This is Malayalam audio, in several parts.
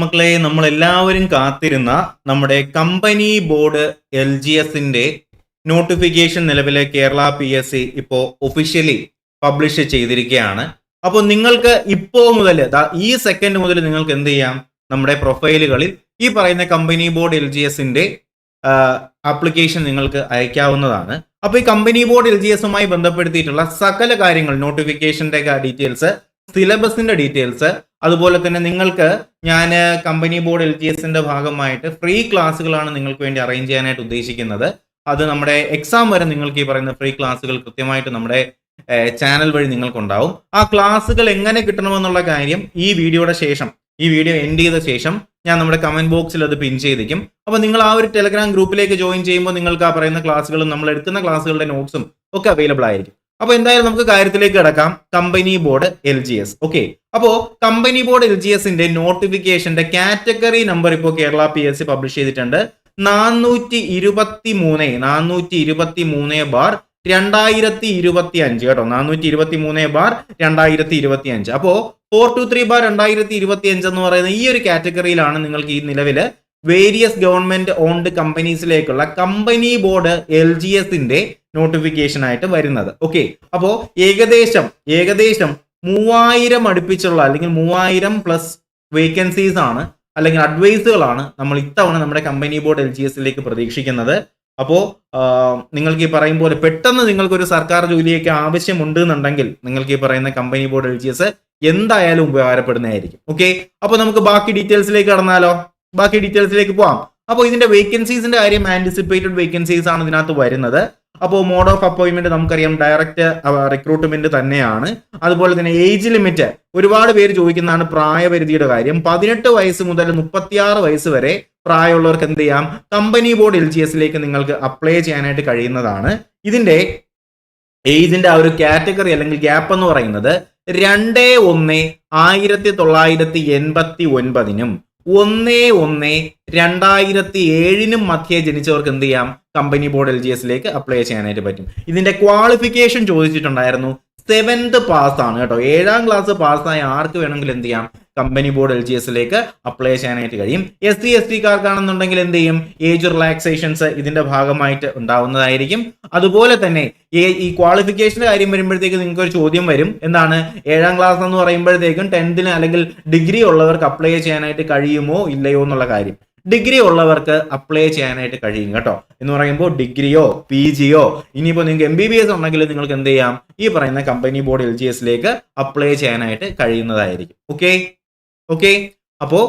മക്കളെ നമ്മൾ എല്ലാവരും കാത്തിരുന്ന നമ്മുടെ കമ്പനി ബോർഡ് എൽ ജി എസിന്റെ നോട്ടിഫിക്കേഷൻ നിലവിലെ കേരള പി എസ് സി ഇപ്പോൾ ഒഫീഷ്യലി പബ്ലിഷ് ചെയ്തിരിക്കുകയാണ്. അപ്പോൾ നിങ്ങൾക്ക് ഇപ്പോൾ മുതൽ ഈ സെക്കൻഡ് മുതൽ നിങ്ങൾക്ക് എന്ത് ചെയ്യാം? നമ്മുടെ പ്രൊഫൈലുകളിൽ ഈ പറയുന്ന കമ്പനി ബോർഡ് എൽ ജി എസിന്റെ ആപ്ലിക്കേഷൻ നിങ്ങൾക്ക് അയക്കാവുന്നതാണ്. അപ്പോൾ ഈ കമ്പനി ബോർഡ് എൽ ജി എസുമായി ബന്ധപ്പെടുത്തിയിട്ടുള്ള സകല കാര്യങ്ങൾ നോട്ടിഫിക്കേഷന്റെ ഡീറ്റെയിൽസ് സിലബസിന്റെ ഡീറ്റെയിൽസ് അതുപോലെ തന്നെ നിങ്ങൾക്ക് ഞാൻ കമ്പനി ബോർഡ് എൽ ജി എസിന്റെ ഭാഗമായിട്ട് ഫ്രീ ക്ലാസ്സുകളാണ് നിങ്ങൾക്ക് വേണ്ടി അറേഞ്ച് ചെയ്യാനായിട്ട് ഉദ്ദേശിക്കുന്നത്. അത് നമ്മുടെ എക്സാം വരെ നിങ്ങൾക്ക് ഈ പറയുന്ന ഫ്രീ ക്ലാസ്സുകൾ കൃത്യമായിട്ട് നമ്മുടെ ചാനൽ വഴി നിങ്ങൾക്കുണ്ടാവും. ആ ക്ലാസ്സുകൾ എങ്ങനെ കിട്ടണമെന്നുള്ള കാര്യം ഈ വീഡിയോയുടെ ശേഷം ഈ വീഡിയോ എൻഡ് ചെയ്ത ശേഷം ഞാൻ നമ്മുടെ കമന്റ് ബോക്സിൽ അത് പിൻ ചെയ്തിരിക്കും. അപ്പോൾ നിങ്ങൾ ആ ഒരു ടെലഗ്രാം ഗ്രൂപ്പിലേക്ക് ജോയിൻ ചെയ്യുമ്പോൾ നിങ്ങൾക്ക് ആ പറയുന്ന ക്ലാസ്സുകളും നമ്മൾ എടുക്കുന്ന ക്ലാസ്സുകളുടെ നോട്ട്സും ഒക്കെ അവൈലബിൾ ആയിരിക്കും. അപ്പൊ എന്തായാലും നമുക്ക് കാര്യത്തിലേക്ക് കിടക്കാം. Company board L G S okay അപ്പോ കമ്പനി ബോർഡ് എൽ ജി എസിന്റെ നോട്ടിഫിക്കേഷന്റെ കാറ്റഗറി നമ്പർ ഇപ്പോൾ Kerala P S C publish ചെയ്തിട്ടുണ്ട്. നാനൂറ്റി ഇരുപത്തി മൂന്ന് നാനൂറ്റി ഇരുപത്തി മൂന്ന് ബാർ രണ്ടായിരത്തി ഇരുപത്തി അഞ്ച് കേട്ടോ. നാനൂറ്റി ഇരുപത്തി മൂന്ന് ബാർ രണ്ടായിരത്തി ഇരുപത്തി അഞ്ച് അപ്പോ ഫോർ ടു ത്രീ ബാർ രണ്ടായിരത്തി ഇരുപത്തി അഞ്ച് എന്ന് പറയുന്ന ഈ ഒരു കാറ്റഗറിയിലാണ് നിങ്ങൾക്ക് ഈ നിലവിൽ വേരിയസ് ഗവൺമെന്റ് ഓൺഡ് കമ്പനീസിലേക്കുള്ള കമ്പനി ബോർഡ് എൽ ജി എസിന്റെ നോട്ടിഫിക്കേഷൻ ആയിട്ട് വരുന്നത്. ഓക്കെ അപ്പോ ഏകദേശം ഏകദേശം മൂവായിരം അടുപ്പിച്ചുള്ള അല്ലെങ്കിൽ മൂവായിരം പ്ലസ് വേക്കൻസീസ് ആണ് അല്ലെങ്കിൽ അഡ്വൈസുകളാണ് നമ്മൾ ഇത്തവണ നമ്മുടെ കമ്പനി ബോർഡ് എൽ ജി എസിലേക്ക് പ്രതീക്ഷിക്കുന്നത്. അപ്പോൾ നിങ്ങൾക്ക് ഈ പറയും പോലെ പെട്ടെന്ന് നിങ്ങൾക്ക് ഒരു സർക്കാർ ജോലിയൊക്കെ ആവശ്യമുണ്ട് എന്നുണ്ടെങ്കിൽ നിങ്ങൾക്ക് ഈ പറയുന്ന company board L G S എന്തായാലും ഉപകാരപ്പെടുന്നതായിരിക്കും. ഓക്കെ അപ്പോൾ നമുക്ക് ബാക്കി ഡീറ്റെയിൽസിലേക്ക് കടന്നാലോ? ബാക്കി ഡീറ്റെയിൽസിലേക്ക് പോവാം. അപ്പോൾ ഇതിന്റെ വേക്കൻസീസിന്റെ കാര്യം ആന്റിസിപ്പേറ്റഡ് വേക്കൻസീസ് ആണ് ഇതിനകത്ത് വരുന്നത്. അപ്പോൾ മോഡ് ഓഫ് അപ്പോയിന്റ്മെന്റ് നമുക്കറിയാം ഡയറക്റ്റ് റിക്രൂട്ട്മെന്റ് തന്നെയാണ്. അതുപോലെ തന്നെ ഏജ് ലിമിറ്റ് ഒരുപാട് പേര് ചോദിക്കുന്നതാണ് പ്രായപരിധിയുടെ കാര്യം. പതിനെട്ട് വയസ്സ് മുതൽ മുപ്പത്തിയാറ് വയസ്സ് വരെ പ്രായമുള്ളവർക്ക് എന്ത് ചെയ്യാം? കമ്പനി ബോർഡ് എൽ ജി എസിലേക്ക് നിങ്ങൾക്ക് അപ്ലൈ ചെയ്യാനായിട്ട് കഴിയുന്നതാണ്. ഇതിന്റെ ഏജിന്റെ ആ ഒരു കാറ്റഗറി അല്ലെങ്കിൽ ഗ്യാപ്പ് എന്ന് പറയുന്നത് രണ്ട് ഒന്ന് ആയിരത്തി തൊള്ളായിരത്തി എൺപത്തി ഒൻപതിനും ഒന്ന് ഒന്ന് രണ്ടായിരത്തി ഏഴിനും മധ്യേ ജനിച്ചവർക്ക് എന്ത് ചെയ്യാം? കമ്പനി ബോർഡ് എൽ ജി എസിലേക്ക് അപ്ലൈ ചെയ്യാനായിട്ട് പറ്റും. ഇതിന്റെ ക്വാളിഫിക്കേഷൻ ചോദിച്ചിട്ടുണ്ടായിരുന്നു. സെവൻത് പാസ് ആണ് കേട്ടോ. ഏഴാം ക്ലാസ് പാസ്സായ ആർക്ക് വേണമെങ്കിലും എന്ത് ചെയ്യാം? കമ്പനി ബോർഡ് എൽ ജി എസിലേക്ക് അപ്ലൈ ചെയ്യാനായിട്ട് കഴിയും. എസ് സി എസ് ടി കാർക്കാണെന്നുണ്ടെങ്കിൽ എന്ത് ചെയ്യും? ഏജ് റിലാക്സേഷൻസ് ഇതിന്റെ ഭാഗമായിട്ട് ഉണ്ടാവുന്നതായിരിക്കും. അതുപോലെ തന്നെ ഈ ക്വാളിഫിക്കേഷന്റെ കാര്യം വരുമ്പോഴത്തേക്ക് നിങ്ങൾക്ക് ഒരു ചോദ്യം വരും. എന്താണ്? ഏഴാം ക്ലാസ് എന്ന് പറയുമ്പോഴത്തേക്കും ടെൻത്തിന് അല്ലെങ്കിൽ ഡിഗ്രി ഉള്ളവർക്ക് അപ്ലൈ ചെയ്യാനായിട്ട് കഴിയുമോ? ഇല്ലയോ എന്നുള്ള കാര്യം. ഡിഗ്രി ഉള്ളവർക്ക് അപ്ലൈ ചെയ്യാനായിട്ട് കഴിയും കേട്ടോ. എന്ന് പറയുമ്പോൾ ഡിഗ്രിയോ പി ജിയോ ഇനിയിപ്പോൾ നിങ്ങൾക്ക് എം ബി ബി എസ് ഉണ്ടെങ്കിൽ നിങ്ങൾക്ക് എന്ത് ചെയ്യാം? ഈ പറയുന്ന കമ്പനി ബോർഡ് എൽ ജി എസിലേക്ക് അപ്ലൈ ചെയ്യാനായിട്ട് കഴിയുന്നതായിരിക്കും. ഓക്കെ ഓക്കെ അപ്പോൾ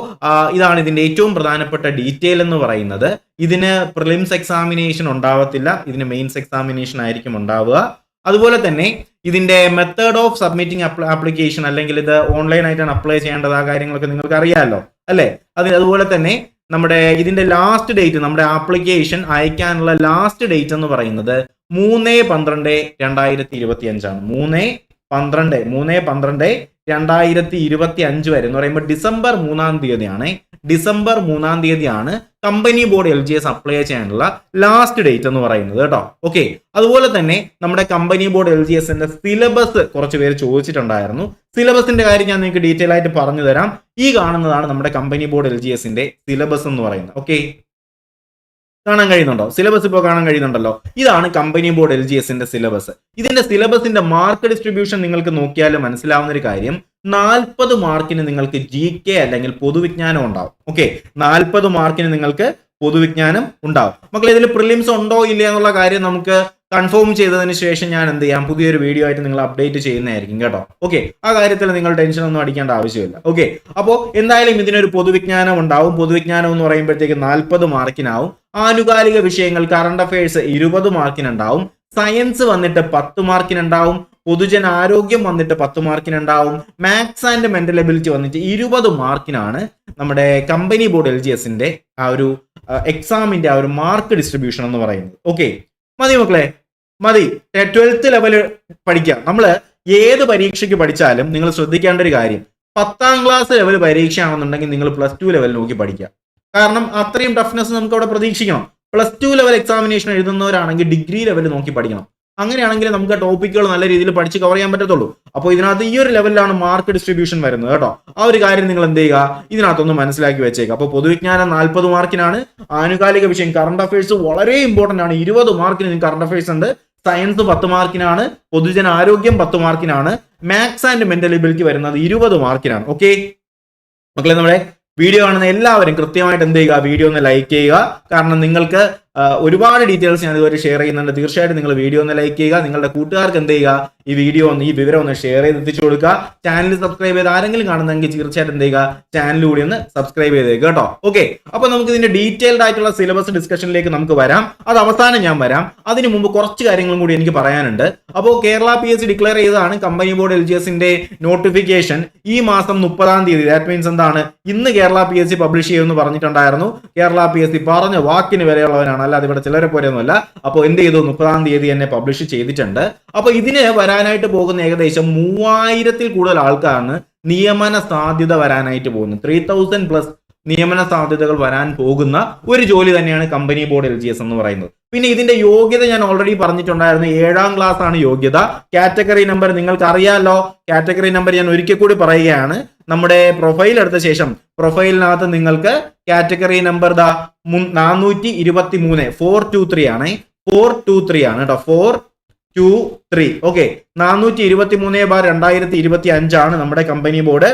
ഇതാണ് ഇതിന്റെ ഏറ്റവും പ്രധാനപ്പെട്ട ഡീറ്റെയിൽ എന്ന് പറയുന്നത്. ഇതിന് പ്രിലിംസ് എക്സാമിനേഷൻ ഉണ്ടാവത്തില്ല. ഇതിന് മെയിൻസ് എക്സാമിനേഷൻ ആയിരിക്കും ഉണ്ടാവുക. അതുപോലെ തന്നെ ഇതിന്റെ മെത്തേഡ് ഓഫ് സബ്മിറ്റിംഗ് ആപ്ലിക്കേഷൻ അല്ലെങ്കിൽ ഇത് ഓൺലൈൻ ആയിട്ടാണ് അപ്ലൈ ചെയ്യേണ്ടത് ആ കാര്യങ്ങളൊക്കെ നിങ്ങൾക്ക് അറിയാമല്ലോ അല്ലേ? അത് അതുപോലെ തന്നെ നമ്മുടെ ഇതിന്റെ ലാസ്റ്റ് ഡേറ്റ് നമ്മുടെ ആപ്ലിക്കേഷൻ അയക്കാനുള്ള ലാസ്റ്റ് ഡേറ്റ് എന്ന് പറയുന്നത് മൂന്ന് പന്ത്രണ്ട് രണ്ടായിരത്തി ഇരുപത്തി അഞ്ചാണ് മൂന്ന് പന്ത്രണ്ട് മൂന്ന് പന്ത്രണ്ട് രണ്ടായിരത്തി ഇരുപത്തി അഞ്ച് വരെ എന്ന് പറയുമ്പോൾ ഡിസംബർ മൂന്നാം തീയതിയാണ്. ഡിസംബർ മൂന്നാം തീയതിയാണ് company board L G S apply ചെയ്യാനുള്ള ലാസ്റ്റ് ഡേറ്റ് എന്ന് പറയുന്നത് കേട്ടോ. ഓക്കെ അതുപോലെ തന്നെ നമ്മുടെ കമ്പനി ബോർഡ് എൽ ജി എസിന്റെ സിലബസ് കുറച്ച് പേര് ചോദിച്ചിട്ടുണ്ടായിരുന്നു. സിലബസിന്റെ കാര്യം ഞാൻ നിങ്ങൾക്ക് ഡീറ്റെയിൽ ആയിട്ട് പറഞ്ഞു തരാം. ഈ കാണുന്നതാണ് നമ്മുടെ കമ്പനി ബോർഡ് എൽ ജി എസിന്റെ സിലബസ് എന്ന് പറയുന്നത്. ഓക്കെ കാണാൻ കഴിയുന്നുണ്ടോ? സിലബസ് ഇപ്പോൾ കാണാൻ കഴിയുന്നുണ്ടല്ലോ? ഇതാണ് കമ്പനി ബോർഡ് എൽ ജി എസിന്റെ സിലബസ് ഇതിന്റെ സിലബസിന്റെ മാർക്ക് ഡിസ്ട്രിബ്യൂഷൻ നിങ്ങൾക്ക് നോക്കിയാൽ മനസ്സിലാവുന്ന ഒരു കാര്യം നാൽപ്പത് മാർക്കിന് നിങ്ങൾക്ക് ജി കെ അല്ലെങ്കിൽ പൊതുവിജ്ഞാനം ഉണ്ടാവും. ഓക്കെ നാൽപ്പത് മാർക്കിന് നിങ്ങൾക്ക് പൊതുവിജ്ഞാനം ഉണ്ടാവും. മക്കളെ ഇതിൽ പ്രിലിംസ് ഉണ്ടോ ഇല്ല എന്നുള്ള കാര്യം നമുക്ക് കൺഫേം ചെയ്തതിന് ശേഷം ഞാൻ എന്ത് ചെയ്യാം? പുതിയൊരു വീഡിയോ ആയിട്ട് നിങ്ങൾ അപ്ഡേറ്റ് ചെയ്യുന്നതായിരിക്കും കേട്ടോ. ഓക്കെ ആ കാര്യത്തിൽ നിങ്ങൾ ടെൻഷൻ ഒന്നും അടിക്കേണ്ട ആവശ്യമില്ല. ഓക്കെ അപ്പോൾ എന്തായാലും ഇതിനൊരു പൊതുവിജ്ഞാനം ഉണ്ടാവും. പൊതുവിജ്ഞാനം എന്ന് പറയുമ്പോഴത്തേക്ക് നാൽപ്പത് മാർക്കിനാവും. ആനുകാലിക വിഷയങ്ങൾ കറണ്ട് അഫയേഴ്സ് ഇരുപത് മാർക്കിനുണ്ടാവും. സയൻസ് വന്നിട്ട് പത്ത് മാർക്കിനുണ്ടാവും. പൊതുജന ആരോഗ്യം വന്നിട്ട് പത്ത് മാർക്കിനുണ്ടാവും. മാത്സ് ആൻഡ് മെന്റൽ എബിലിറ്റി വന്നിട്ട് ഇരുപത് മാർക്കിനാണ് നമ്മുടെ കമ്പനി ബോർഡ് എൽ ജി എസിന്റെ ആ ഒരു എക്സാമിന്റെ ആ ഒരു മാർക്ക് ഡിസ്ട്രിബ്യൂഷൻ എന്ന് പറയുന്നത്. ഓക്കെ മതി മക്കളെ. മതി. ട്വൽത്ത് ലെവൽ പഠിക്കാം. നമ്മൾ ഏത് പരീക്ഷയ്ക്ക് പഠിച്ചാലും നിങ്ങൾ ശ്രദ്ധിക്കേണ്ട ഒരു കാര്യം. പത്താം ക്ലാസ് ലെവൽ പരീക്ഷയാണെന്നുണ്ടെങ്കിൽ നിങ്ങൾ പ്ലസ് ടു ലെവൽ നോക്കി പഠിക്കുക. കാരണം അത്രയും ടഫ്നെസ് നമുക്ക് അവിടെ പ്രതീക്ഷിക്കണം. പ്ലസ് ടു ലെവൽ എക്സാമിനേഷൻ എഴുതുന്നവരാണെങ്കിൽ ഡിഗ്രി ലെവൽ നോക്കി പഠിക്കണം. അങ്ങനെയാണെങ്കിൽ നമുക്ക് ടോപ്പിക്കുകൾ നല്ല രീതിയിൽ പഠിച്ച് കവർ ചെയ്യാൻ പറ്റത്തുള്ളൂ. അപ്പോൾ ഇതിനകത്ത് ഈ ഒരു ലെവലിലാണ് മാർക്ക് ഡിസ്ട്രിബ്യൂഷൻ വരുന്നത് കേട്ടോ. ആ ഒരു കാര്യം നിങ്ങൾ എന്ത് ചെയ്യുക? ഇതിനകത്തൊന്ന് മനസ്സിലാക്കി വെച്ചേക്കുക അപ്പോൾ പൊതുവിജ്ഞാനം നാൽപ്പത് മാർക്കിനാണ് ആനുകാലിക വിഷയം കറണ്ട് അഫയേഴ്സ് വളരെ ഇമ്പോർട്ടന്റ് ആണ്. ഇരുപത് മാർക്കിന് കറണ്ട് അഫയേഴ്സ് ഉണ്ട്. സയൻസ് പത്ത് മാർക്കിനാണ് പൊതുജന ആരോഗ്യം പത്ത് മാർക്കിനാണ് മാത്സ് ആൻഡ് മെന്റൽ എബിലിറ്റി വരുന്നത് ഇരുപത് മാർക്കിനാണ് ഓക്കെ മക്കളെ നമ്മുടെ വീഡിയോ കാണുന്ന എല്ലാവരും കൃത്യമായിട്ട് എന്ത് ചെയ്യുക? വീഡിയോ ഒന്ന് ലൈക്ക് ചെയ്യുക. കാരണം നിങ്ങൾക്ക് ഒരുപാട് ഡീറ്റെയിൽസ് ഞാൻ ഇതുവരെ ഷെയർ ചെയ്യുന്നുണ്ട്. തീർച്ചയായിട്ടും നിങ്ങൾ വീഡിയോ ഒന്ന് ലൈക്ക് ചെയ്യുക നിങ്ങളുടെ കൂട്ടുകാർക്ക് എന്ത് ചെയ്യുക ഈ വീഡിയോ ഒന്ന് ഈ വിവരം ഒന്ന് ഷെയർ ചെയ്ത് എത്തിച്ചു കൊടുക്കുക. ചാനൽ സബ്സ്ക്രൈബ് ചെയ്ത് ആരെങ്കിലും കാണുന്നെങ്കിൽ തീർച്ചയായിട്ടും എന്ത് ചെയ്യുക ചാനൽ കൂടി ഒന്ന് സബ്സ്ക്രൈബ് ചെയ്തേക്കുക കേട്ടോ. ഓക്കെ അപ്പൊ നമുക്ക് ഇതിന്റെ ഡീറ്റെയിൽഡ് ആയിട്ടുള്ള സിലബസ് ഡിസ്കഷനിലേക്ക് നമുക്ക് വരാം. അത് അവസാനം ഞാൻ വരാം. അതിനു മുമ്പ് കുറച്ച് കാര്യങ്ങളും കൂടി എനിക്ക് പറയാനുണ്ട്. അപ്പോൾ കേരള പി എസ് ഡിക്ലെയർ ചെയ്തതാണ് കമ്പനി ബോർഡ് എൽ ജി എസിന്റെ നോട്ടിഫിക്കേഷൻ ഈ മാസം മുപ്പതാം തീയതി. ദാറ്റ് മീൻസ് എന്താണ്? ഇന്ന് Kerala P S C publish ചെയ്യുമെന്ന് പറഞ്ഞിട്ടുണ്ടായിരുന്നു. കേരള പി എസ് സി പറഞ്ഞ വാക്കിന് വരെയുള്ളവരാണ് അല്ലാതെ ഇവിടെ ചിലരെ പോരെയൊന്നുമല്ല അപ്പോൾ എന്ത് ചെയ്തു? മുപ്പതാം തീയതി തന്നെ പബ്ലിഷ് ചെയ്തിട്ടുണ്ട്. അപ്പോൾ ഇതിന് വരാനായിട്ട് പോകുന്ന ഏകദേശം മൂവായിരത്തിൽ കൂടുതൽ ആൾക്കാരാണ് നിയമന സാധ്യത വരാനായിട്ട് പോകുന്നത്. ത്രീ തൗസൻഡ് പ്ലസ് നിയമന സാധ്യതകൾ വരാൻ പോകുന്ന ഒരു ജോലി തന്നെയാണ് കമ്പനി ബോർഡ് എൽ എന്ന് പറയുന്നത്. പിന്നെ ഇതിന്റെ യോഗ്യത ഞാൻ ഓൾറെഡി പറഞ്ഞിട്ടുണ്ടായിരുന്നു. ഏഴാം ക്ലാസ് ആണ് യോഗ്യത. കാറ്റഗറി നമ്പർ നിങ്ങൾക്ക് അറിയാലോ കാറ്റഗറി നമ്പർ ഞാൻ ഒരിക്കൽ കൂടി പറയുകയാണ്. നമ്മുടെ പ്രൊഫൈൽ എടുത്ത ശേഷം പ്രൊഫൈലിനകത്ത് നിങ്ങൾക്ക് കാറ്റഗറി നമ്പർ ദാ നാനൂറ്റി ഇരുപത്തി മൂന്ന് ഫോർ ടു ത്രീ ആണ്. ഫോർ ടു ത്രീ ആണ് കേട്ടോ ഫോർ ടു ത്രീ ഓക്കെ നാനൂറ്റി ഇരുപത്തി മൂന്ന് ബാർ രണ്ടായിരത്തി ഇരുപത്തി അഞ്ചാണ് നമ്മുടെ company board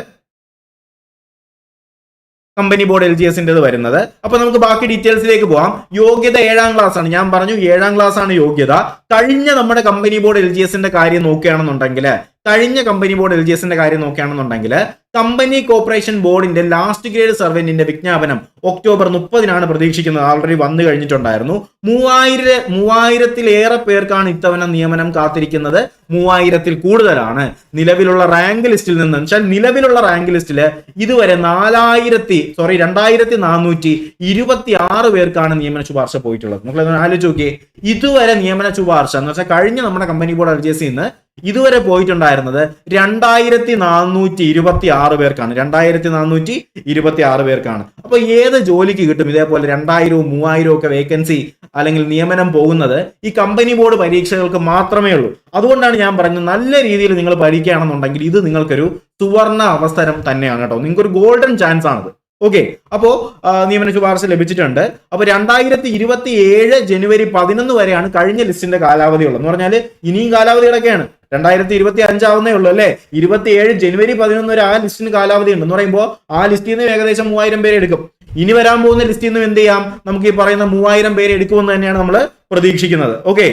company board L G എസിന്റെത് വരുന്നത്. അപ്പോൾ നമുക്ക് ബാക്കി ഡീറ്റെയിൽസിലേക്ക് പോകാം യോഗ്യത ഏഴാം ക്ലാസ് ആണ്. ഞാൻ പറഞ്ഞു ഏഴാം ക്ലാസ് ആണ് യോഗ്യത. കഴിഞ്ഞ നമ്മുടെ കമ്പനി ബോർഡ് എൽ ജി എസിന്റെ കാര്യം നോക്കുകയാണെന്നുണ്ടെങ്കിൽ കഴിഞ്ഞ കമ്പനി ബോർഡ് എൽ ജി എസിന്റെ കാര്യം നോക്കുകയാണെന്നുണ്ടെങ്കിൽ കമ്പനി കോർപ്പറേഷൻ ബോർഡിന്റെ ലാസ്റ്റ് ഗ്രേഡ് സർവന്റിന്റെ വിജ്ഞാപനം ഒക്ടോബർ മുപ്പതിനാണ് പ്രതീക്ഷിക്കുന്നത്. ആൾറെഡി വന്നു കഴിഞ്ഞിട്ടുണ്ടായിരുന്നു. മൂവായിര മൂവായിരത്തിലേറെ പേർക്കാണ് ഇത്തവണ നിയമനം കാത്തിരിക്കുന്നത്. മൂവായിരത്തിൽ കൂടുതലാണ്. നിലവിലുള്ള റാങ്ക് ലിസ്റ്റിൽ നിന്ന് വെച്ചാൽ നിലവിലുള്ള റാങ്ക് ലിസ്റ്റിൽ ഇതുവരെ നാലായിരത്തി സോറി രണ്ടായിരത്തി നാനൂറ്റി ഇരുപത്തി ആറ് പേർക്കാണ് നിയമന ശുപാർശ പോയിട്ടുള്ളത്. നമ്മൾ ആലോചിച്ച് നോക്കിയേ. ഇതുവരെ നിയമന ശുപാർശ എന്ന് വെച്ചാൽ കഴിഞ്ഞ നമ്മുടെ കമ്പനി ബോർഡ് അർജേസിൽ നിന്ന് ഇതുവരെ പോയിട്ടുണ്ടായിരുന്നത് രണ്ടായിരത്തി നാനൂറ്റി ഇരുപത്തി ആറ് പേർക്കാണ്. രണ്ടായിരത്തി നാനൂറ്റി ഇരുപത്തി ആറ് പേർക്കാണ്. അപ്പൊ ഏത് ജോലിക്ക് കിട്ടും? ഇതേപോലെ രണ്ടായിരവും മൂവായിരവും ഒക്കെ വേക്കൻസി അല്ലെങ്കിൽ നിയമനം പോകുന്നത് ഈ കമ്പനി ബോർഡ് പരീക്ഷകൾക്ക് മാത്രമേ ഉള്ളൂ. അതുകൊണ്ടാണ് ഞാൻ പറഞ്ഞത് നല്ല രീതിയിൽ നിങ്ങൾ പഠിക്കുകയാണെന്നുണ്ടെങ്കിൽ ഇത് നിങ്ങൾക്കൊരു സുവർണ അവസരം തന്നെയാണ് കേട്ടോ. നിങ്ങൾക്കൊരു ഗോൾഡൻ ചാൻസ് ആണത്. ഓക്കെ. അപ്പോ നിയമന ശുപാർശ ലഭിച്ചിട്ടുണ്ട്. അപ്പൊ രണ്ടായിരത്തി ഇരുപത്തി ഏഴ് ജനുവരി പതിനൊന്ന് വരെയാണ് കഴിഞ്ഞ ലിസ്റ്റിന്റെ കാലാവധി ഉള്ളത് എന്ന് പറഞ്ഞാൽ ഇനിയും കാലാവധി കിടക്കുകയാണ് രണ്ടായിരത്തി ഇരുപത്തി അഞ്ചാവുന്നേ ഉള്ളൂ അല്ലേ? ഇരുപത്തി ഏഴ് ജനുവരി പതിനൊന്ന് വരെ ആ ലിസ്റ്റിന് കാലാവധി ഉണ്ട് എന്ന് പറയുമ്പോൾ ആ ലിസ്റ്റിൽ നിന്ന് ഏകദേശം മൂവായിരം പേരെ എടുക്കും. ഇനി വരാൻ പോകുന്ന ലിസ്റ്റിൽ നിന്നും എന്ത് ചെയ്യാം? നമുക്ക് ഈ പറയുന്ന മൂവായിരം പേരെ എടുക്കുമെന്ന് തന്നെയാണ് നമ്മൾ പ്രതീക്ഷിക്കുന്നത്. Okay?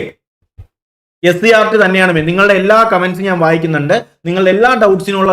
S C R T തന്നെയാണ് നിങ്ങളുടെ എല്ലാ കമന്റ്സും ഞാൻ വായിക്കുന്നുണ്ട്. നിങ്ങളുടെ എല്ലാ ഡൗട്ട്സിനുള്ള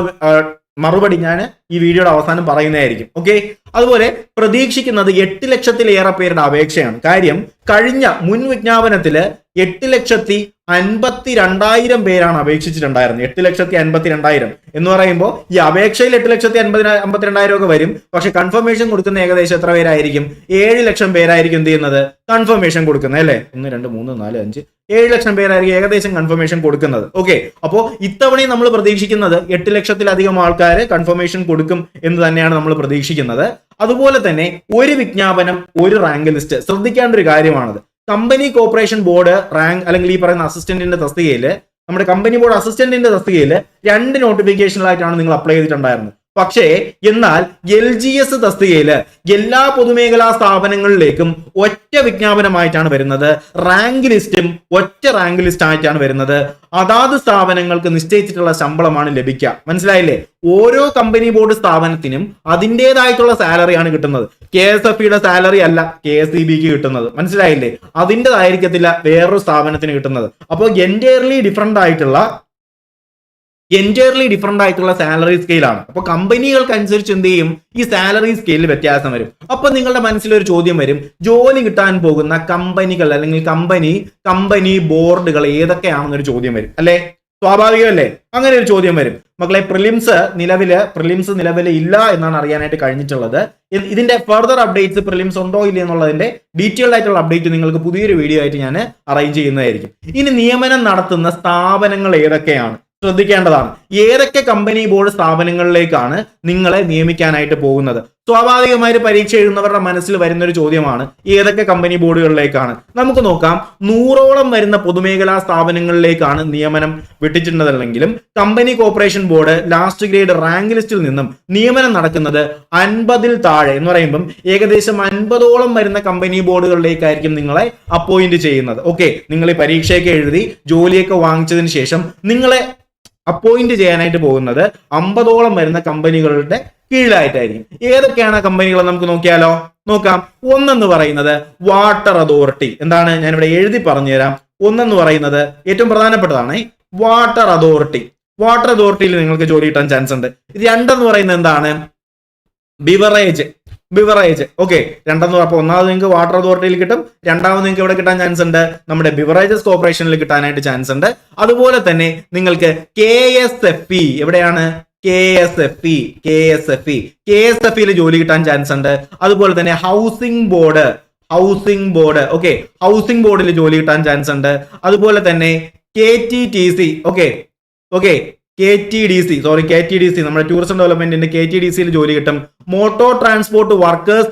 മറുപടി ഞാൻ ഈ വീഡിയോയുടെ അവസാനം പറയുന്നതായിരിക്കും ഓക്കെ അതുപോലെ പ്രതീക്ഷിക്കുന്നത് എട്ട് ലക്ഷത്തിലേറെ പേരുടെ അപേക്ഷയാണ്. കാര്യം കഴിഞ്ഞ മുൻ വിജ്ഞാപനത്തിൽ എട്ട് ലക്ഷത്തി അൻപത്തി രണ്ടായിരം പേരാണ് അപേക്ഷിച്ചിട്ടുണ്ടായിരുന്നത്. എട്ട് ലക്ഷത്തി അൻപത്തി രണ്ടായിരം എന്ന് പറയുമ്പോൾ ഈ അപേക്ഷയിൽ എട്ട് ലക്ഷത്തി അൻപതി അമ്പത്തിരണ്ടായിരം ഒക്കെ വരും. പക്ഷെ കൺഫർമേഷൻ കൊടുക്കുന്ന ഏകദേശം എത്ര പേരായിരിക്കും? ഏഴ് ലക്ഷം പേരായിരിക്കും എന്ത് ചെയ്യുന്നത്? കൺഫർമേഷൻ കൊടുക്കുന്നത് അല്ലേ? ഒന്ന് രണ്ട് മൂന്ന് നാല് അഞ്ച് ഏഴ് ലക്ഷം പേരായിരിക്കും ഏകദേശം കൺഫർമേഷൻ കൊടുക്കുന്നത്. ഓക്കെ അപ്പോൾ ഇത്തവണയും നമ്മൾ പ്രതീക്ഷിക്കുന്നത് എട്ട് ലക്ഷത്തിലധികം ആൾക്കാർ കൺഫർമേഷൻ കൊടുക്കും എന്ന് തന്നെയാണ് നമ്മൾ പ്രതീക്ഷിക്കുന്നത്. അതുപോലെ തന്നെ ഒരു വിജ്ഞാപനം ഒരു റാങ്ക് ലിസ്റ്റ് ശ്രദ്ധിക്കേണ്ട ഒരു കാര്യമാണത്. കമ്പനി കോർപ്പറേഷൻ ബോർഡ് റാങ്ക് അല്ലെങ്കിൽ ഈ പറയുന്ന അസിസ്റ്റന്റിന്റെ തസ്തികയിൽ നമ്മുടെ കമ്പനി ബോർഡ് അസിസ്റ്റന്റിന്റെ തസ്തികയിൽ രണ്ട് നോട്ടിഫിക്കേഷനിലായിട്ടാണ് നിങ്ങൾ അപ്ലൈ ചെയ്തിട്ടുണ്ടായിരുന്നത്. പക്ഷേ എന്നാൽ എൽ ജി എസ് തസ്തികയിൽ എല്ലാ പൊതുമേഖലാ സ്ഥാപനങ്ങളിലേക്കും ഒറ്റ വിജ്ഞാപനമായിട്ടാണ് വരുന്നത്. റാങ്ക് ലിസ്റ്റും ഒറ്റ റാങ്ക് ലിസ്റ്റ് ആയിട്ടാണ് വരുന്നത്. അതാത് സ്ഥാപനങ്ങൾക്ക് നിശ്ചയിച്ചിട്ടുള്ള ശമ്പളമാണ് ലഭിക്കുക. മനസ്സിലായില്ലേ? ഓരോ കമ്പനി ബോർഡ് സ്ഥാപനത്തിനും അതിന്റെതായിട്ടുള്ള സാലറിയാണ് കിട്ടുന്നത്. കെ എസ് എഫ് ഇയുടെ സാലറി അല്ല കെ എസ് ഇ ബിക്ക് കിട്ടുന്നത്. മനസ്സിലായില്ലേ? അതിന്റെതായിരിക്കത്തില്ല വേറൊരു സ്ഥാപനത്തിന് കിട്ടുന്നത്. അപ്പോൾ എന്റയർലി ഡിഫറെന്റ് ആയിട്ടുള്ള എന്റയർലി ഡിഫറെന്റ് ആയിട്ടുള്ള സാലറി സ്കെയിലാണ് അപ്പോൾ കമ്പനികൾക്ക് അനുസരിച്ച് എന്ത് ചെയ്യും? ഈ സാലറി സ്കെയിലിൽ വ്യത്യാസം വരും. അപ്പൊ നിങ്ങളുടെ മനസ്സിലൊരു ചോദ്യം വരും. ജോലി കിട്ടാൻ പോകുന്ന കമ്പനികൾ അല്ലെങ്കിൽ കമ്പനി കമ്പനി ബോർഡുകൾ ഏതൊക്കെയാണെന്നൊരു ചോദ്യം വരും. അല്ലേ? സ്വാഭാവികമല്ലേ? അങ്ങനെ ഒരു ചോദ്യം വരും. മക്കളെ പ്രിലിംസ് നിലവിൽ പ്രിലിംസ് നിലവിൽ ഇല്ല എന്നാണ് അറിയാനായിട്ട് കഴിഞ്ഞിട്ടുള്ളത്. ഇതിന്റെ ഫർദർ അപ്ഡേറ്റ്സ് പ്രിലിംസ് ഉണ്ടോ ഇല്ല എന്നുള്ളതിന്റെ ഡീറ്റെയിൽഡ് ആയിട്ടുള്ള അപ്ഡേറ്റ് നിങ്ങൾക്ക് പുതിയൊരു വീഡിയോ ആയിട്ട് ഞാൻ അറേഞ്ച് ചെയ്യുന്നതായിരിക്കും. ഇനി നിയമനം നടത്തുന്ന സ്ഥാപനങ്ങൾ ഏതൊക്കെയാണ്? ശ്രദ്ധിക്കേണ്ടതാണ്. ഏതൊക്കെ കമ്പനി ബോർഡ് സ്ഥാപനങ്ങളിലേക്കാണ് നിങ്ങളെ നിയമിക്കാനായിട്ട് പോകുന്നത്? സ്വാഭാവികമായിട്ട് പരീക്ഷ എഴുതുന്നവരുടെ മനസ്സിൽ വരുന്ന ഒരു ചോദ്യമാണ് ഏതൊക്കെ കമ്പനി ബോർഡുകളിലേക്കാണ് നമുക്ക് നോക്കാം. നൂറോളം വരുന്ന പൊതുമേഖലാ സ്ഥാപനങ്ങളിലേക്കാണ് നിയമനം വിട്ടിട്ടുള്ളതെങ്കിലും company corporation board last grade rank ലിസ്റ്റിൽ നിന്നും നിയമനം നടക്കുന്നത് അൻപതിൽ താഴെ എന്ന് പറയുമ്പം ഏകദേശം അൻപതോളം വരുന്ന കമ്പനി ബോർഡുകളിലേക്കായിരിക്കും നിങ്ങളെ അപ്പോയിന്റ് ചെയ്യുന്നത്. ഓക്കെ നിങ്ങൾ ഈ പരീക്ഷയൊക്കെ എഴുതി ജോലിയൊക്കെ വാങ്ങിച്ചതിന് ശേഷം നിങ്ങളെ അപ്പോയിന്റ് ചെയ്യാനായിട്ട് പോകുന്നത് അമ്പതോളം വരുന്ന കമ്പനികളുടെ കീഴിലായിട്ടായിരിക്കും. ഏതൊക്കെയാണ് കമ്പനികൾ നമുക്ക് നോക്കിയാലോ? നോക്കാം. ഒന്നെന്ന് പറയുന്നത് വാട്ടർ അതോറിറ്റി എന്താണ്? ഞാൻ ഇവിടെ എഴുതി പറഞ്ഞുതരാം. ഒന്നെന്ന് പറയുന്നത് ഏറ്റവും പ്രധാനപ്പെട്ടതാണ്. വാട്ടർ അതോറിറ്റി വാട്ടർ അതോറിറ്റിയിൽ നിങ്ങൾക്ക് ജോലി കിട്ടാൻ ചാൻസ് ഉണ്ട്. രണ്ടെന്ന് പറയുന്നത് എന്താണ്? Beverage beverage. ഓക്കെ രണ്ടെന്ന് അപ്പൊ ഒന്നാമത് നിങ്ങൾക്ക് വാട്ടർ അതോറിറ്റിയിൽ കിട്ടും. രണ്ടാമത് നിങ്ങൾക്ക് ഇവിടെ കിട്ടാൻ ചാൻസ് ഉണ്ട്? നമ്മുടെ ബിവറേജസ് കോർപ്പറേഷനിൽ കിട്ടാനായിട്ട് ചാൻസ് ഉണ്ട്. അതുപോലെ തന്നെ നിങ്ങൾക്ക് കെ എസ് എഫ് ഇ എവിടെയാണ്? K S F E K S F E K S F ഇയിൽ ജോലി കിട്ടാൻ ചാൻസ് ഉണ്ട്. അതുപോലെ തന്നെ housing board housing board okay housing ബോർഡിൽ ജോലി കിട്ടാൻ ചാൻസ് ഉണ്ട്. അതുപോലെ തന്നെ K T T C okay okay K T D C sorry K T D C നമ്മുടെ ടൂറിസം ഡെവലപ്മെന്റിന്റെ കെ ടി ഡി സിയിൽ ജോലി കിട്ടും. Motor transport workers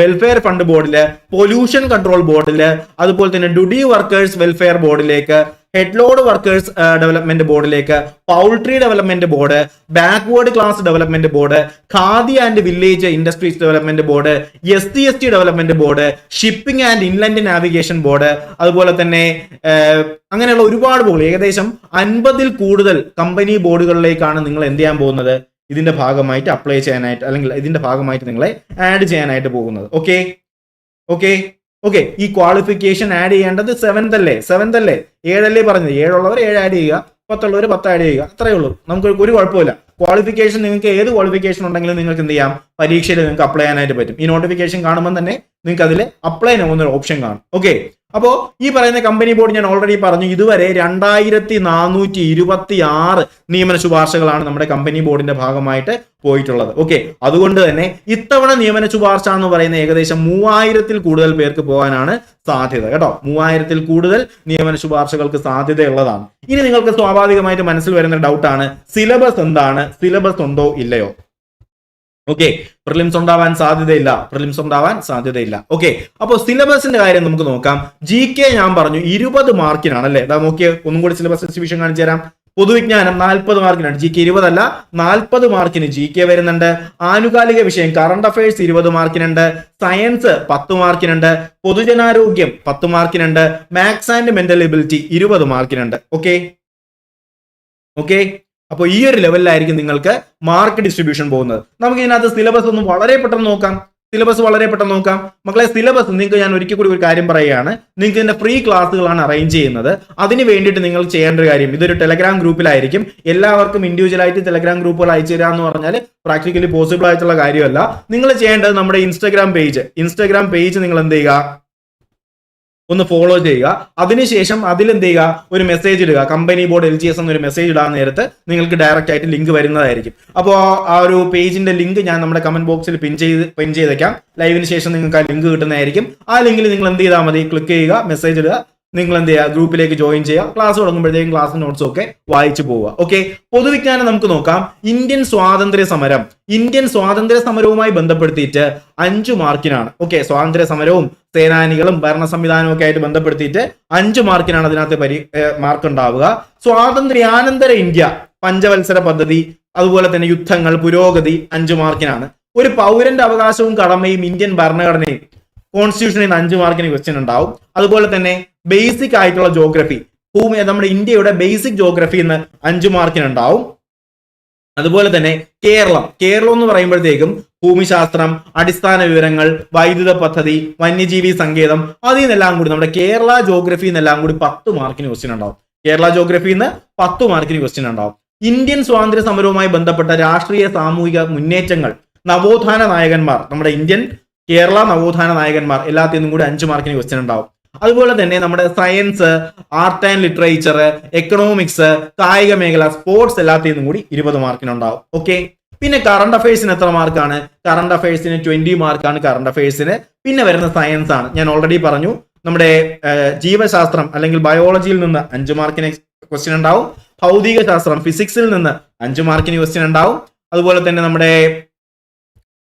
welfare fund ബോർഡിൽ പൊല്യൂഷൻ കൺട്രോൾ ബോർഡിൽ അതുപോലെ തന്നെ ഡുഡി വർക്കേഴ്സ് വെൽഫെയർ ബോർഡിലേക്ക് ഹെഡ്ലോഡ് വർക്കേഴ്സ് ഡെവലപ്മെന്റ് ബോർഡിലേക്ക് poultry development board backward class development board khadi and village industries development board S T S T development board shipping and inland navigation board അതുപോലെ തന്നെ അങ്ങനെയുള്ള ഒരുപാട് ബോർഡ് ഏകദേശം അൻപതിൽ കൂടുതൽ കമ്പനി ബോർഡുകളിലേക്കാണ് നിങ്ങൾ എന്ത് ചെയ്യാൻ പോകുന്നത്? ഇതിന്റെ ഭാഗമായിട്ട് അപ്ലൈ ചെയ്യാനായിട്ട് അല്ലെങ്കിൽ ഇതിന്റെ ഭാഗമായിട്ട് നിങ്ങളെ ആഡ് ചെയ്യാനായിട്ട് പോകുന്നത്. ഓക്കെ ഓക്കെ ഓക്കെ ഈ ക്വാളിഫിക്കേഷൻ ആഡ് ചെയ്യേണ്ടത് സെവൻത് അല്ലേ? സെവൻത് അല്ലേ? ഏഴല്ലേ പറഞ്ഞത്. ഏഴുള്ളവർ ഏഴ് ആഡ് ചെയ്യുക പത്തുള്ളവർ പത്ത് ആഡ് ചെയ്യുക. അത്രേ ഉള്ളൂ. നമുക്ക് ഒരു കുഴപ്പമില്ല. ക്വാളിഫിക്കേഷൻ നിങ്ങൾക്ക് ഏത് ക്വാളിഫിക്കേഷൻ ഉണ്ടെങ്കിലും നിങ്ങൾക്ക് എന്ത് ചെയ്യാം? പരീക്ഷയിൽ നിങ്ങൾക്ക് അപ്ലൈ ചെയ്യാനായിട്ട് പറ്റും. ഈ നോട്ടിഫിക്കേഷൻ കാണുമ്പോൾ തന്നെ നിങ്ങൾക്ക് അതിൽ അപ്ലൈ ഒരു ഓപ്ഷൻ കാണും. ഓക്കെ അപ്പോ ഈ പറയുന്ന കമ്പനി ബോർഡ് ഞാൻ ഓൾറെഡി പറഞ്ഞു ഇതുവരെ രണ്ടായിരത്തി നാനൂറ്റി ഇരുപത്തി ആറ് നിയമന ശുപാർശകളാണ് നമ്മുടെ കമ്പനി ബോർഡിന്റെ ഭാഗമായിട്ട് പോയിട്ടുള്ളത്. ഓക്കെ അതുകൊണ്ട് തന്നെ ഇത്തവണ നിയമന ശുപാർശ എന്ന് പറയുന്ന ഏകദേശം മൂവായിരത്തിൽ കൂടുതൽ പേർക്ക് പോകാനാണ് സാധ്യത. കേട്ടോ? മൂവായിരത്തിൽ കൂടുതൽ നിയമന ശുപാർശകൾക്ക് സാധ്യതയുള്ളതാണ്. ഇനി നിങ്ങൾക്ക് സ്വാഭാവികമായിട്ട് മനസ്സിൽ വരുന്ന ഡൗട്ടാണ് സിലബസ് എന്താണ്? സിലബസ് ഉണ്ടോ? ഇല്ലയോ? ഓക്കെ പ്രിലിംസ് ഉണ്ടാവാൻ സാധ്യതയില്ല. പ്രിലിംസ് ഉണ്ടാവാൻ സാധ്യതയില്ല. ഓക്കെ അപ്പോൾ സിലബസിന്റെ കാര്യം നമുക്ക് നോക്കാം. ജി കെ ഞാൻ പറഞ്ഞു ഇരുപത് മാർക്കിനാണ് അല്ലേ? അതാ നോക്കിയ ഒന്നും കൂടി സിലബസ് ഡിസ്ട്രിബ്യൂഷൻ കാണിച്ചു തരാം. പൊതുവിജ്ഞാനം നാൽപ്പത് മാർക്കിനാണ്. ജി കെ ഇരുപതല്ല നാൽപ്പത് മാർക്കിന് ജി കെ വരുന്നുണ്ട്. ആനുകാലിക വിഷയം കറണ്ട് അഫയേഴ്സ് ഇരുപത് മാർക്കിനുണ്ട്. സയൻസ് പത്ത് മാർക്കിനുണ്ട്. പൊതുജനാരോഗ്യം പത്ത് മാർക്കിനുണ്ട്. മാത്സ് ആൻഡ് മെന്റൽ എബിലിറ്റി ഇരുപത് മാർക്കിനുണ്ട്. ഓക്കെ ഓക്കെ അപ്പോൾ ഈ ഒരു ലെവലിലായിരിക്കും നിങ്ങൾക്ക് മാർക്ക് ഡിസ്ട്രിബ്യൂഷൻ പോകുന്നത്. നമുക്ക് ഇതിനകത്ത് സിലബസ് ഒന്ന് വളരെ പെട്ടെന്ന് നോക്കാം. സിലബസ് വളരെ പെട്ടെന്ന് നോക്കാം. മക്കളെ സിലബസ് നിങ്ങൾക്ക് ഞാൻ ഒരിക്കൽ കൂടി ഒരു കാര്യം പറയുകയാണ്. നിങ്ങൾക്ക് ഇതിന്റെ ഫ്രീ ക്ലാസ്സുകളാണ് അറേഞ്ച് ചെയ്യുന്നത്. അതിന് വേണ്ടിയിട്ട് നിങ്ങൾ ചെയ്യേണ്ട ഒരു കാര്യം ഇതൊരു ടെലഗ്രാം ഗ്രൂപ്പിലായിരിക്കും എല്ലാവർക്കും ഇൻഡിവിജ്വൽ ആയിട്ട് ടെലഗ്രാം ഗ്രൂപ്പുകൾ അയച്ചു തരാമെന്ന് എന്ന് പറഞ്ഞാൽ പ്രാക്ടിക്കലി പോസിബിൾ ആയിട്ടുള്ള കാര്യമല്ല. നിങ്ങൾ ചെയ്യേണ്ടത് നമ്മുടെ ഇൻസ്റ്റാഗ്രാം പേജ് ഇൻസ്റ്റാഗ്രാം പേജ് നിങ്ങൾ എന്ത് ചെയ്യുക? ഒന്ന് ഫോളോ ചെയ്യുക. അതിനുശേഷം അതിൽ എന്ത് ചെയ്യുക ഒരു മെസ്സേജ് ഇടുക. Company board L G S എന്നൊരു മെസ്സേജ് ഇടാൻ നേരത്ത് നിങ്ങൾക്ക് ഡയറക്റ്റ് ആയിട്ട് ലിങ്ക് വരുന്നതായിരിക്കും. അപ്പോൾ ആ ഒരു പേജിന്റെ ലിങ്ക് ഞാൻ നമ്മുടെ കമന്റ് ബോക്സിൽ പിൻ ചെയ്ത് പിൻ ചെയ്തേക്കാം. ലൈവിന് ശേഷം നിങ്ങൾക്ക് ആ ലിങ്ക് കിട്ടുന്നതായിരിക്കും. ആ ലിങ്കിൽ നിങ്ങൾ എന്ത് ചെയ്താൽ മതി? ക്ലിക്ക് ചെയ്യുക മെസ്സേജ് ഇടുക. നിങ്ങൾ എന്ത് ചെയ്യുക ഗ്രൂപ്പിലേക്ക് ജോയിൻ ചെയ്യുക ക്ലാസ് തുടങ്ങുമ്പോഴത്തേക്കും ക്ലാസ് നോട്ട്സ് ഒക്കെ വായിച്ചു പോവുക. ഓക്കെ പൊതുവിജ്ഞാനം നമുക്ക് നോക്കാം. ഇന്ത്യൻ സ്വാതന്ത്ര്യ സമരം. ഇന്ത്യൻ സ്വാതന്ത്ര്യ സമരവുമായി ബന്ധപ്പെടുത്തിയിട്ട് അഞ്ചു മാർക്കിനാണ്. ഓക്കെ സ്വാതന്ത്ര്യ സമരവും സേനാനികളും ഭരണ സംവിധാനവും ഒക്കെ ആയിട്ട് ബന്ധപ്പെടുത്തിയിട്ട് അഞ്ചു മാർക്കിനാണ് അതിനകത്ത് പരി മാർക്ക് ഉണ്ടാവുക. സ്വാതന്ത്ര്യാനന്തര ഇന്ത്യ പഞ്ചവത്സര പദ്ധതി അതുപോലെ തന്നെ യുദ്ധങ്ങൾ പുരോഗതി അഞ്ചു മാർക്കിനാണ്. ഒരു പൗരന്റെ അവകാശവും കടമയും ഇന്ത്യൻ ഭരണഘടനയും കോൺസ്റ്റിറ്റ്യൂഷനിൽ നിന്ന് അഞ്ച് മാർക്കിന് ക്വസ്റ്റ്യൻ ഉണ്ടാവും. അതുപോലെ തന്നെ ബേസിക് ആയിട്ടുള്ള ജോഗ്രഫി ഭൂമി നമ്മുടെ ഇന്ത്യയുടെ ബേസിക് ജോഗ്രഫി എന്ന് അഞ്ച് മാർക്കിന് ഉണ്ടാവും. അതുപോലെ തന്നെ കേരളം. കേരളം എന്ന് പറയുമ്പോഴത്തേക്കും ഭൂമിശാസ്ത്രം അടിസ്ഥാന വിവരങ്ങൾ വൈദ്യുത പദ്ധതി വന്യജീവി സങ്കേതം അതിൽ നിന്നെല്ലാം കൂടി നമ്മുടെ കേരള ജോഗ്രഫി എന്നെല്ലാം കൂടി പത്ത് മാർക്കിന് ക്വസ്റ്റ്യൻ ഉണ്ടാവും. കേരള ജോഗ്രഫിയിൽ നിന്ന് പത്ത് മാർക്കിന് ക്വസ്റ്റ്യൻ ഉണ്ടാവും. ഇന്ത്യൻ സ്വാതന്ത്ര്യ സമരവുമായി ബന്ധപ്പെട്ട രാഷ്ട്രീയ സാമൂഹിക മുന്നേറ്റങ്ങൾ നവോത്ഥാന നായകന്മാർ നമ്മുടെ ഇന്ത്യൻ കേരള നവോത്ഥാന നായകന്മാർ എല്ലാത്തിൽ കൂടി അഞ്ച് മാർക്കിന് ക്വസ്റ്റ്യൻ ഉണ്ടാവും. അതുപോലെ തന്നെ നമ്മുടെ science art and literature economics കായിക മേഖല സ്പോർട്സ് എല്ലാത്തിൽ കൂടി ഇരുപത് മാർക്കിന് ഉണ്ടാവും. ഓക്കെ പിന്നെ കറണ്ട് അഫയേഴ്സിന് എത്ര മാർക്കാണ് കറണ്ട് അഫയേഴ്സിന് ട്വന്റി മാർക്കാണ് കറണ്ട് അഫയേഴ്സിന് പിന്നെ വരുന്ന സയൻസ് ആണ്. ഞാൻ ഓൾറെഡി പറഞ്ഞു നമ്മുടെ ജീവശാസ്ത്രം അല്ലെങ്കിൽ ബയോളജിയിൽ നിന്ന് അഞ്ച് മാർക്കിന് ക്വസ്റ്റ്യൻ ഉണ്ടാവും. ഭൗതിക ശാസ്ത്രം ഫിസിക്സിൽ നിന്ന് അഞ്ച് മാർക്കിന് ക്വസ്റ്റ്യൻ ഉണ്ടാവും. അതുപോലെ തന്നെ നമ്മുടെ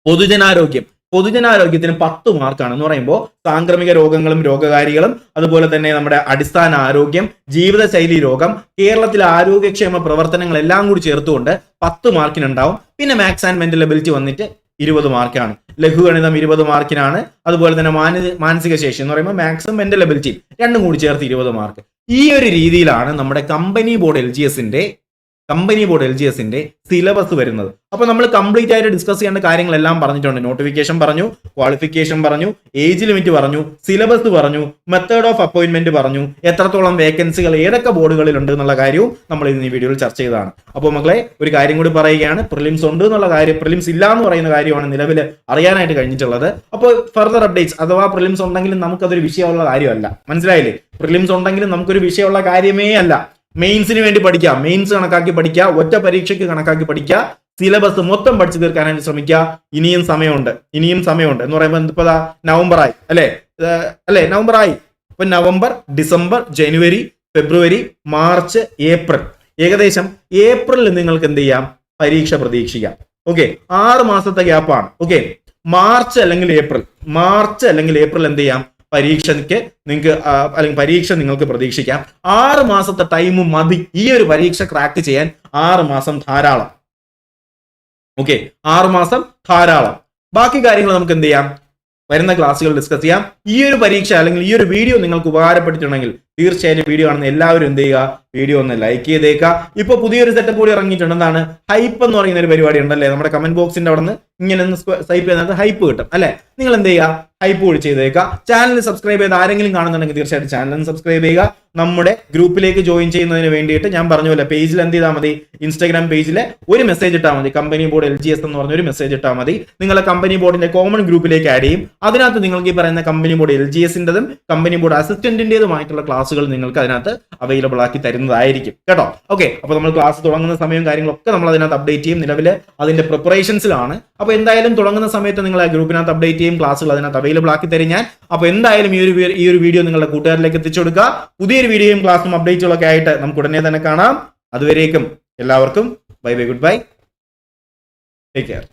പൊതുജനാരോഗ്യം പൊതുജനാരോഗ്യത്തിന് പത്ത് മാർക്കാണ് എന്ന് പറയുമ്പോൾ സാംക്രമിക രോഗങ്ങളും രോഗകാരികളും അതുപോലെ തന്നെ നമ്മുടെ അടിസ്ഥാന ആരോഗ്യം ജീവിതശൈലി രോഗം കേരളത്തിലെ ആരോഗ്യക്ഷേമ പ്രവർത്തനങ്ങൾ എല്ലാം കൂടി ചേർത്തുകൊണ്ട് പത്ത് മാർക്കിനുണ്ടാവും. പിന്നെ മാത്സ് ആൻഡ് മെന്റൽ എബിലിറ്റി വന്നിട്ട് ഇരുപത് മാർക്കാണ്. ലഘുഗണിതം ഇരുപത് മാർക്കിനാണ്. അതുപോലെ തന്നെ മാന മാനസിക ശേഷി എന്ന് പറയുമ്പോൾ മാത്സും മെന്റൽ എബിലിറ്റിയും രണ്ടും കൂടി ചേർത്ത് ഇരുപത് മാർക്ക്. ഈ ഒരു രീതിയിലാണ് നമ്മുടെ കമ്പനി ബോർഡ് എൽ ജി എസിന്റെ കമ്പനി ബോർഡ് എൽ ജി എസിന്റെ സിലബസ് വരുന്നത്. അപ്പൊ നമ്മൾ കംപ്ലീറ്റ് ആയിട്ട് ഡിസ്കസ് ചെയ്യേണ്ട കാര്യങ്ങളെല്ലാം പറഞ്ഞിട്ടുണ്ട്. നോട്ടിഫിക്കേഷൻ പറഞ്ഞു ക്വാളിഫിക്കേഷൻ പറഞ്ഞു ഏജ് ലിമിറ്റ് പറഞ്ഞു സിലബസ് പറഞ്ഞു മെത്തേഡ് ഓഫ് അപ്പോയിന്റ്മെന്റ് പറഞ്ഞു എത്രത്തോളം വേക്കൻസികൾ ഏതൊക്കെ ബോർഡുകളിൽ ഉണ്ട് എന്നുള്ള കാര്യവും നമ്മൾ ഇന്ന് ഈ വീഡിയോയിൽ ചർച്ച ചെയ്തതാണ്. അപ്പോൾ മക്കളെ ഒരു കാര്യം കൂടി പറയുകയാണ്. പ്രിലിംസ് ഉണ്ട് എന്നുള്ള കാര്യം പ്രിലിംസ് ഇല്ല എന്ന് പറയുന്ന കാര്യമാണ് നിലവിൽ അറിയാനായിട്ട് കഴിഞ്ഞിട്ടുള്ളത്. അപ്പോൾ ഫർദർ അപ്ഡേറ്റ്സ് അഥവാ പ്രിലിംസ് ഉണ്ടെങ്കിലും നമുക്കതൊരു വിഷയമുള്ള കാര്യമല്ല. മനസ്സിലായില്ലേ? പ്രിലിംസ് ഉണ്ടെങ്കിലും നമുക്കൊരു വിഷയമുള്ള കാര്യമേ അല്ല. മെയിൻസിന് വേണ്ടി പഠിക്കുക. മെയിൻസ് കണക്കാക്കി പഠിക്കുക. ഒറ്റ പരീക്ഷയ്ക്ക് കണക്കാക്കി പഠിക്കുക. സിലബസ് മൊത്തം പഠിച്ചു തീർക്കാനായിട്ട് ശ്രമിക്കുക. ഇനിയും സമയമുണ്ട്. ഇനിയും സമയമുണ്ട്. എന്ന് പറയുമ്പോൾ ഇപ്പോൾ നവംബറായി. അല്ലെ? അല്ലെ? നവംബർ ആയി ഇപ്പൊ നവംബർ ഡിസംബർ ജനുവരി ഫെബ്രുവരി മാർച്ച് ഏപ്രിൽ. ഏകദേശം ഏപ്രിലിൽ നിങ്ങൾക്ക് എന്ത് ചെയ്യാം? പരീക്ഷ പ്രതീക്ഷിക്കാം. ഓക്കെ. ആറ് മാസത്തെ ഗ്യാപ്പാണ്. ഓക്കെ. മാർച്ച് അല്ലെങ്കിൽ ഏപ്രിൽ. മാർച്ച് അല്ലെങ്കിൽ ഏപ്രിൽ എന്ത് ചെയ്യാം? പരീക്ഷയ്ക്ക് നിങ്ങൾക്ക് അല്ലെങ്കിൽ പരീക്ഷ നിങ്ങൾക്ക് പ്രതീക്ഷിക്കാം. ആറ് മാസത്തെ ടൈം മതി ഈ ഒരു പരീക്ഷ ക്രാക്ക് ചെയ്യാൻ ആറ് മാസം ധാരാളം. ഓക്കെ ആറ് മാസം ധാരാളം. ബാക്കി കാര്യങ്ങൾ നമുക്ക് എന്ത് ചെയ്യാം? വരുന്ന ക്ലാസ്സുകൾ ഡിസ്കസ് ചെയ്യാം. ഈ ഒരു പരീക്ഷ അല്ലെങ്കിൽ ഈ ഒരു വീഡിയോ നിങ്ങൾക്ക് ഉപകാരപ്പെട്ടിട്ടുണ്ടെങ്കിൽ തീർച്ചയായും വീഡിയോ കാണുന്ന എല്ലാവരും എന്ത് ചെയ്യുക? വീഡിയോ ഒന്ന് ലൈക്ക് ചെയ്തേക്കുക. ഇപ്പൊ പുതിയൊരു സെറ്റപ്പ് കൂടി ഇറങ്ങിയിട്ടുണ്ട്. എന്താണ്? ഹൈപ്പ് എന്ന് പറയുന്ന ഒരു പരിപാടി ഉണ്ടല്ലേ? നമ്മുടെ കമന്റ് ബോക്സിന്റെ അവിടെ നിന്ന് ഇങ്ങനെ ടൈപ്പ് ചെയ്യുന്നത് ഹൈപ്പ് കിട്ടും അല്ലെ? നിങ്ങൾ എന്ത് ചെയ്യുക? ഹൈപ്പ് കൂടി ചെയ്തേക്കുക. ചാനൽ സബ്സ്ക്രൈബ് ചെയ്ത് ആരെങ്കിലും കാണുന്നുണ്ടെങ്കിൽ തീർച്ചയായിട്ടും ചാനൽ സബ്സ്ക്രൈബ് ചെയ്യുക. നമ്മുടെ ഗ്രൂപ്പിലേക്ക് ജോയിൻ ചെയ്യുന്നതിന് വേണ്ടിയിട്ട് ഞാൻ പറഞ്ഞ പോലെ പേജിൽ എന്ത് ചെയ്താൽ മതി? ഇൻസ്റ്റാഗ്രാം പേജിലെ ഒരു മെസ്സേജ് ഇട്ടാൽ മതി. Company board L G S എന്ന് പറഞ്ഞ ഒരു മെസ്സേജ് ഇട്ടാൽ മതി. നിങ്ങളെ കമ്പനി ബോർഡിന്റെ കോമൺ ഗ്രൂപ്പിലേക്ക് ആഡ് ചെയ്യും. അതിനകത്ത് നിങ്ങൾക്ക് ഈ പറയുന്ന കമ്പനി ബോർഡ് എൽ ജി എസിന്റെതും കമ്പനി ബോർഡ് അസിസ്റ്റന്റിന്റേതുമായിട്ടുള്ള ക്ലാസ്സുകൾ നിങ്ങൾക്ക് അതിനകത്ത് അവൈലബിൾ ആക്കി തരുന്നതായിരിക്കും. കേട്ടോ? ഓക്കെ അപ്പോൾ നമ്മൾ ക്ലാസ് തുടങ്ങുന്ന സമയവും കാര്യങ്ങളൊക്കെ നമ്മൾ അതിനകത്ത് അപ്ഡേറ്റ് ചെയ്യും നിലവിൽ അതിന്റെ പ്രിപ്പറേഷൻസിലാണ് അപ്പോൾ എന്തായാലും തുടങ്ങുന്ന സമയത്ത് നിങ്ങൾ ആ ഗ്രൂപ്പിനകത്ത് അപ്ഡേറ്റ് ചെയ്യും ക്ലാസ്സുകൾ അതിനകത്ത് അവൈലബിൾ ആക്കി തരും ഞാൻ. അപ്പൊ എന്തായാലും ഈ ഒരു ഈ ഒരു വീഡിയോ നിങ്ങളുടെ കൂട്ടുകാരിലേക്ക് എത്തിച്ചു കൊടുക്കുക. പുതിയൊരു വീഡിയോയും ക്ലാസ്സും അപ്ഡേറ്റുകളൊക്കെ ആയിട്ട് നമുക്ക് ഉടനെ തന്നെ കാണാം. അതുവരേക്കും എല്ലാവർക്കും bye bye good bye. Take care